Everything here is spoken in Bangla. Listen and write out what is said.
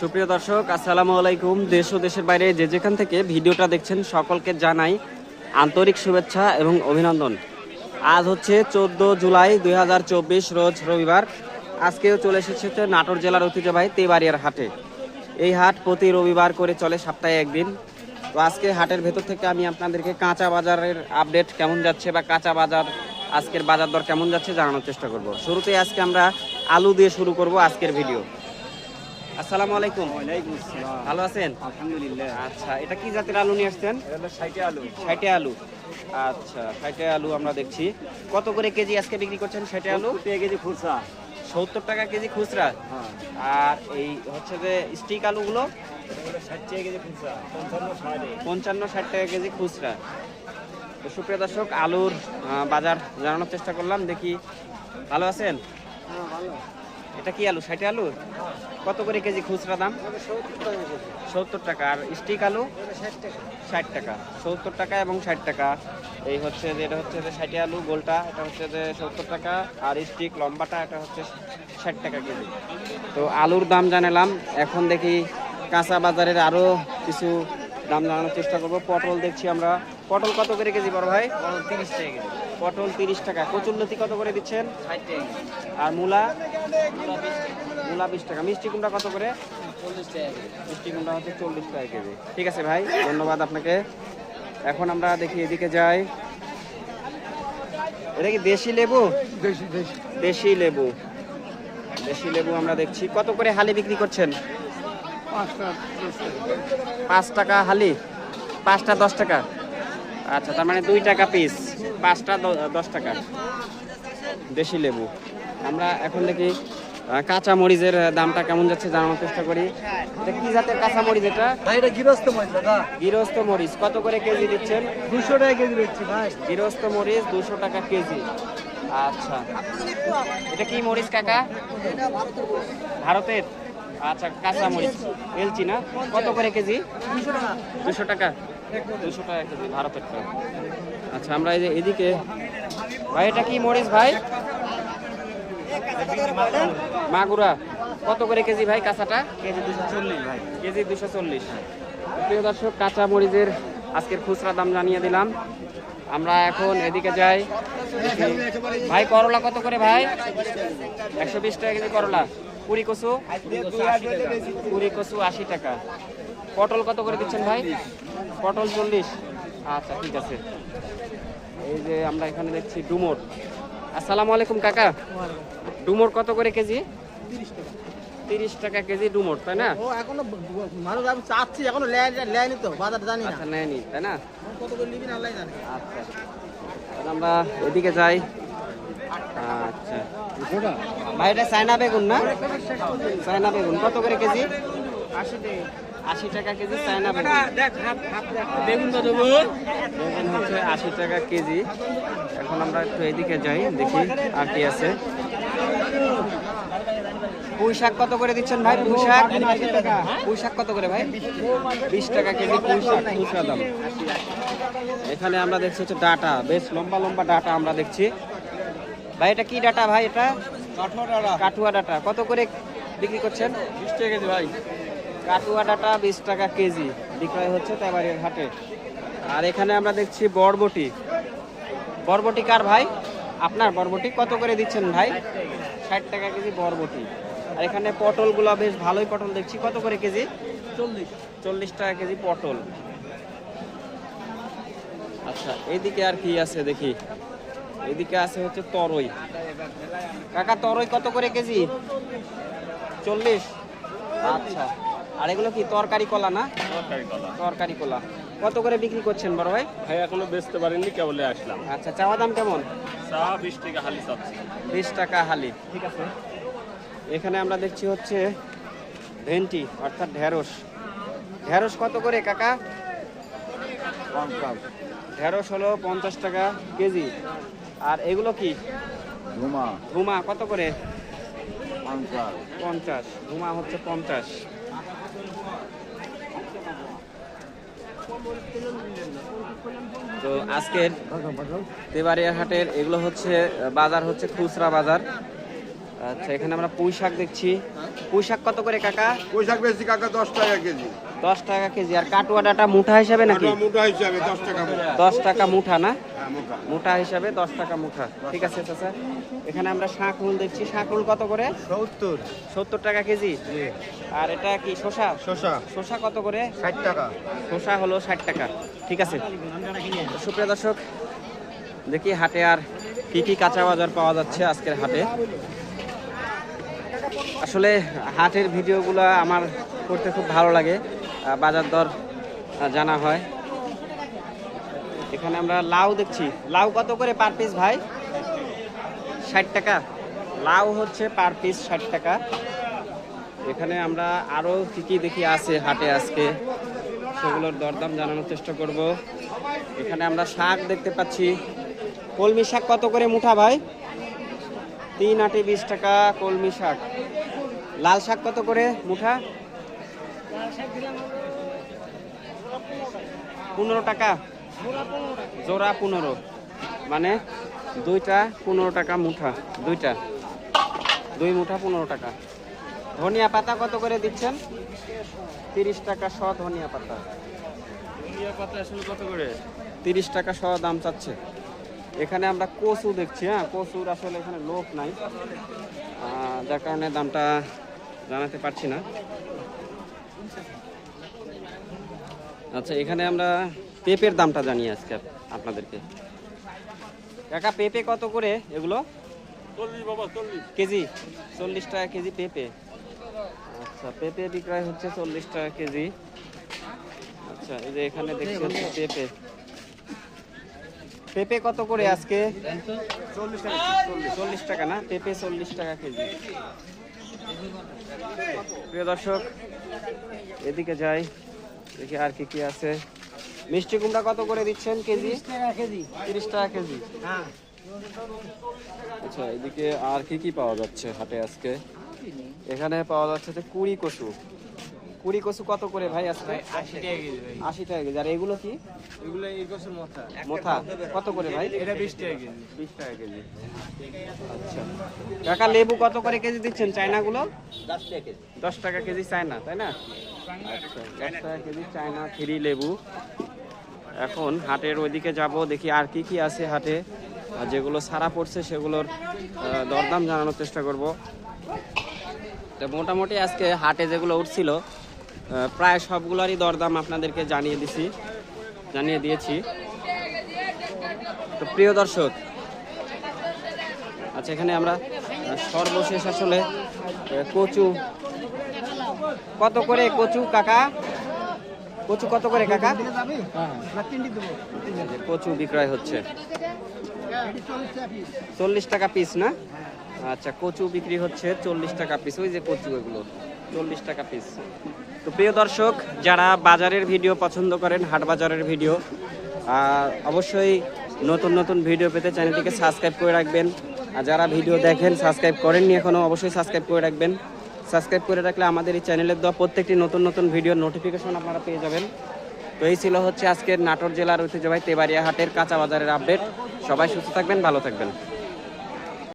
সুপ্রিয় দর্শক, আসসালামু আলাইকুম। দেশ ও দেশের বাইরে যে যেখান থেকে ভিডিওটা দেখছেন, সকলকে জানাই আন্তরিক শুভেচ্ছা এবং অভিনন্দন। আজ হচ্ছে চোদ্দ জুলাই দু হাজার চব্বিশ, রোজ রবিবার। আজকেও চলে এসেছে নাটোর জেলার ঐতিহ্যবাহী তেবাড়িয়ার হাটে। এই হাট প্রতি রবিবার করে চলে সপ্তাহে একদিন। তো আজকে হাটের ভেতর থেকে আমি আপনাদেরকে কাঁচা বাজারের আপডেট কেমন যাচ্ছে বা কাঁচা বাজার, আজকের বাজার দর কেমন যাচ্ছে জানানোর চেষ্টা করব। শুরুতে আজকে আমরা আলু দিয়ে শুরু করব আজকের ভিডিও। আসসালামু আলাইকুম। ওয়ালাইকুম আসসালাম। ভালো আছেন? আলহামদুলিল্লাহ। আচ্ছা এটা কি জাতের আলু নিয়ে আসছেন? এটা হলো ষাটে আলু। ষাটে আলু। আচ্ছা ষাটে আলু আমরা দেখছি। কত করে কেজি আজকে বিক্রি করছেন ষাটে আলু? পেয়ে গেছি খুচরা। সত্তর টাকা কেজি খুচরা? হ্যাঁ। আর এই হচ্ছে যে স্টিক আলুগুলো? কেজি পঞ্চান্ন ষাট। টাকা কেজি খুচরা। তো সুপ্রিয় দর্শক আলুর বাজার জানানোর চেষ্টা করলাম। দেখি ভালো আছেন? হ্যাঁ ভালো। এটা কি আলু? ষাটে আলু? কত করে কেজি খুচরা দাম? সত্তর টাকা। আর স্টিক আলু? ষাট টাকা। সত্তর টাকা এবং ষাট টাকা। এই হচ্ছে যে এটা হচ্ছে যে ষাটে আলু গোলটা এটা হচ্ছে যে সত্তর টাকা। আর স্টিক লম্বাটা এটা হচ্ছে ষাট টাকা কেজি। তো আলুর দাম জানালাম। এখন দেখি কাঁচা বাজারের আরও কিছু দাম জানানোর চেষ্টা করব। পটল দেখছি আমরা। পটল কত করে কেজি বড় ভাই? পটল তিরিশ টাকা কেজি। পটল তিরিশ টাকা। কচুর কচুরলতি কত করে দিচ্ছেন? ষাট টাকা আর মূলা? মূলা বিশ টাকা। মিষ্টি কুমড়া কত করে? মিষ্টি কুমড়া হচ্ছে চল্লিশ টাকা কেজি। ঠিক আছে ভাই ধন্যবাদ আপনাকে। এখন আমরা দেখি এদিকে যাই। এটা কি দেশি লেবু? দেশি লেবু। দেশি লেবু আমরা দেখছি। কত করে হালি বিক্রি করছেন? পাঁচ টাকা হালি? পাঁচটা দশ টাকা? আচ্ছা তার মানে দুই টাকা পিস পাঁচটা দ- দশ টাকা। দেশি লেবু। আমরা এখন দেখি কাঁচা মরিচের দামটা কেমন যাচ্ছে জানানোর চেষ্টা করি। এটা কি জাতের কাঁচা মরিচ এটা এটা গৃহস্থ মাছ দাদা। গৃহস্থ মরিচ কত করে কেজি দিচ্ছেন? দুশো টাকা কেজি দিচ্ছি ভাই। গৃহস্থ মরিচ দুশো টাকা কেজি। আচ্ছা। এটা কি মরিচ কাকা? ভারতের? আচ্ছা কাঁচা মরিচ এলচি না? কত করে কেজি? দুশো টাকা। দুশো টাকা? কেজি ভারতের আচ্ছা আমরা এই যে এদিকে ভাই এটা কি মরিচ ভাই? মাগুরা কত করে কেজি ভাই কাঁচাটা? কেজি দুশো চল্লিশ ভাই। কেজি দুশো চল্লিশ। প্রিয় দর্শক কাঁচা মরিচের আজকের খুচরা দাম জানিয়ে দিলাম। আমরা এখন এদিকে যাই। ভাই করলা কত করে ভাই? একশো বিশ টাকা কেজি করলা। কুড়ি কচু? কুড়ি কচু আশি টাকা। পটল কত করে দিচ্ছেন ভাই? পটল চল্লিশ। আচ্ছা ঠিক আছে। এই যে আমরা এখানে দেখছি ডুমোর। আসসালামু আলাইকুম কাকা। ডুমোর কত করে কেজি? তিরিশ টাকা। কেজি ডুমোর তাই না? ও এখনও মানুষ আমি চাচ্ছি এখনও লেয়নি তো বাজার জানি না। আচ্ছা নেয়নি তাই না? কত করে নিবি না জানে। আচ্ছা আমরা এদিকে যাই। আচ্ছা। ভাই এটা চায়না বেগুন না? চায়না বেগুন কত করে কেজি? আশি টাকা। আশি টাকা কেজি চায়না বেগুন। কত বেগুন হচ্ছে আশি টাকা কেজি। এখন আমরা একটু এদিকে যাই দেখি আর কি আছে। পুঁই শাক কত করে দিচ্ছেন ভাই? পুঁই শাক? পুঁই শাক কত করে ভাই? বিশ টাকা কেজি পুঁই শাক। খুচরা দাম এখানে আমরা দেখছি হচ্ছে ডাটা। বেশ লম্বা লম্বা ডাটা আমরা দেখছি। ভাই এটা কি ডাটা ভাই এটা? কাঠুয়া ডাটা। কত করে বিক্রি করছেন? বিশ টাকা কেজি ভাই। কাটুয়া ডাটা বিশ টাকা কেজি। বিক্রয় হচ্ছে তেবাড়ির হাটে আর এখানে আমরা দেখছি বরবটি। বরবটি কার ভাই? আপনার বরবটি? কত করে দিচ্ছেন ভাই? ষাট টাকা কেজি বরবটি। আর এখানে পটলগুলো বেশ ভালোই পটল দেখছি। কত করে কেজি? চল্লিশ। চল্লিশ টাকা কেজি পটল। আচ্ছা এইদিকে আর কি আছে দেখি। এদিকে আছে হচ্ছে তরই। কাকা তরই কত করে কেজি? চল্লিশ। আচ্ছা। আর এগুলো কি তরকারি কলা না? তরকারি কলা। কত করে বিক্রি করছেন বড় ভাই? ভাই এখনও বেচতে পারিনি কেবলে আসলাম। আচ্ছা চাওয়া দাম কেমন? চা বিশ টাকা হালি চাচ্ছি। বিশ টাকা হালি ঠিক আছে। এখানে আমরা দেখছি হচ্ছে ভেন্টি অর্থাৎ ঢেঁড়স। ঢেঁড়স কত করে কাকা? ঢেঁড়স হলো পঞ্চাশ টাকা কেজি। আর এগুলো কি? ঘুমা। ঘুমা কত করে? পঞ্চাশ। পঞ্চাশ ঘুমা হচ্ছে পঞ্চাশ। তো আজকের তেবাড়িয়া হাটের এগুলো হচ্ছে বাজার হচ্ছে খুচরা বাজার। আচ্ছা এখানে আমরা পুঁই শাক দেখছি। পুঁই শাক কত করে কাকা? পোশাক বেশি কাকা দশ টাকা কেজি। দশ টাকা কেজি। আর কাটুয়া ডাটা মুঠা হিসাবে নাকি? মোটা হিসাবে দশ টাকা দশ টাকা মুঠা না? হ্যাঁ মুঠা। হিসাবে দশ টাকা মুঠা। ঠিক আছে চাচা। এখানে আমরা শাঁকুল দেখছি। শাঁকুল কত করে? সত্তর। সত্তর টাকা কেজি? আর এটা কি শসা? শশা শসা কত করে? ষাট টাকা। শসা হলো ষাট টাকা। ঠিক আছে। সুপ্রিয় দর্শক দেখি হাটে আর কি কি কাঁচা বাজার পাওয়া যাচ্ছে আজকের হাটে। আসলে হাটের ভিডিওগুলো আমার করতে খুব ভালো লাগে বাজার দর জানা হয়। এখানে আমরা লাউ দেখছি। লাউ কত করে পার পিস ভাই? ষাট টাকা। লাউ হচ্ছে পার পিস ষাট টাকা। এখানে আমরা আরও কী কী দেখি আছে হাটে আজকে, সেগুলোর দরদাম জানানোর চেষ্টা করব। এখানে আমরা শাক দেখতে পাচ্ছি। কলমি শাক কত করে মুঠা ভাই? তিন আটে বিশ টাকা কলমি শাক। লাল শাক কত করে মুঠা? পনেরো টাকা। জোড়া পনেরো। মানে দুইটা পনেরো টাকা মুঠা দুইটা। দুই মুঠা পনেরো টাকা। ধনিয়া পাতা কত করে দিচ্ছেন? তিরিশ টাকা শ ধনিয়া পাতা। ধনিয়া পাতা আসলে কত করে? তিরিশ টাকা শ দাম চাচ্ছে। এখানে আমরা কচু দেখছি হ্যাঁ? কচুর আসলে এখানে লোক নাই। যার কারণে দামটা জানাতে পারছি না। আচ্ছা এখানে আমরা পেঁপের দামটা জানি আজকে আপনাদেরকে। কাকা পেঁপে কত করে এগুলো? কেজি? চল্লিশ টাকা কেজি পেঁপে। আচ্ছা পেঁপে বিক্রয় হচ্ছে চল্লিশ টাকা কেজি। আচ্ছা এই যে এখানে দেখছি পেঁপে। পেঁপে কত করে আজকে? চল্লিশ টাকা না? পেঁপে চল্লিশ টাকা কেজি। প্রিয় দর্শক এদিকে যাই। দেখি আর কি কি আছে। মিষ্টি কুমড়া কত করে দিচ্ছেন কেজি? তিরিশ টাকা কেজি। হ্যাঁ। আচ্ছা এদিকে আর কি কি পাওয়া যাচ্ছে হাটে আজকে? এখানে পাওয়া যাচ্ছে যে কুড়ি কচু। কুড়ি কচু কত করে ভাই আজকে আশি টাকা কেজি আশি টাকা কেজি। আর এগুলো কি? এগুলো এই বছর মাথা। মোথা। কত করে ভাই? এটা বিশ টাকা কেজি। বিশ টাকা কেজি। আচ্ছা। কাকা লেবু কত করে কেজি দিচ্ছেন চায়নাগুলো? দশ টাকা কেজি। দশ টাকা কেজি চায়না তাই না? আচ্ছা দশ টাকা কেজি চায়না থ্রি লেবু। এখন হাটের ওইদিকে যাব দেখি আর কি কি আছে হাটে। আর যেগুলো সারা পড়ছে সেগুলোর দরদাম জানানোর চেষ্টা করব। তো মোটামুটি আজকে হাটে যেগুলো উঠছিল প্রায় সবগুলোরই দরদাম আপনাদেরকে জানিয়ে দিছি, জানিয়ে দিয়েছি। তো প্রিয় দর্শক আচ্ছা এখানে আমরা সর্বশেষ আসলে কচু। কত করে কচু, কাকা? কচু কত করে, কাকা? কচু বিক্রয় হচ্ছে। চল্লিশ টাকা পিস চল্লিশ টাকা পিস না? আচ্ছা কচু বিক্রি হচ্ছে চল্লিশ টাকা পিস ওই যে কচু এগুলো। চল্লিশ টাকা পিস তো প্রিয় দর্শক, যারা বাজারের ভিডিও পছন্দ করেন, হাট বাজারের ভিডিও অবশ্যই নতুন নতুন ভিডিও পেতে চ্যানেলটিকে সাবস্ক্রাইব করে রাখবেন। আর যারা ভিডিও দেখেন সাবস্ক্রাইব করেননি এখনও, অবশ্যই সাবস্ক্রাইব করে রাখবেন। সাবস্ক্রাইব করে রাখলে আমাদের এই চ্যানেলের দেওয়া প্রত্যেকটি নতুন নতুন ভিডিওর নোটিফিকেশন আপনারা পেয়ে যাবেন। তো এই ছিল হচ্ছে আজকের নাটোর জেলার ঐতিহ্যবাহী তেবারিয়া হাটের কাঁচা বাজারের আপডেট সবাই সুস্থ থাকবেন, ভালো থাকবেন।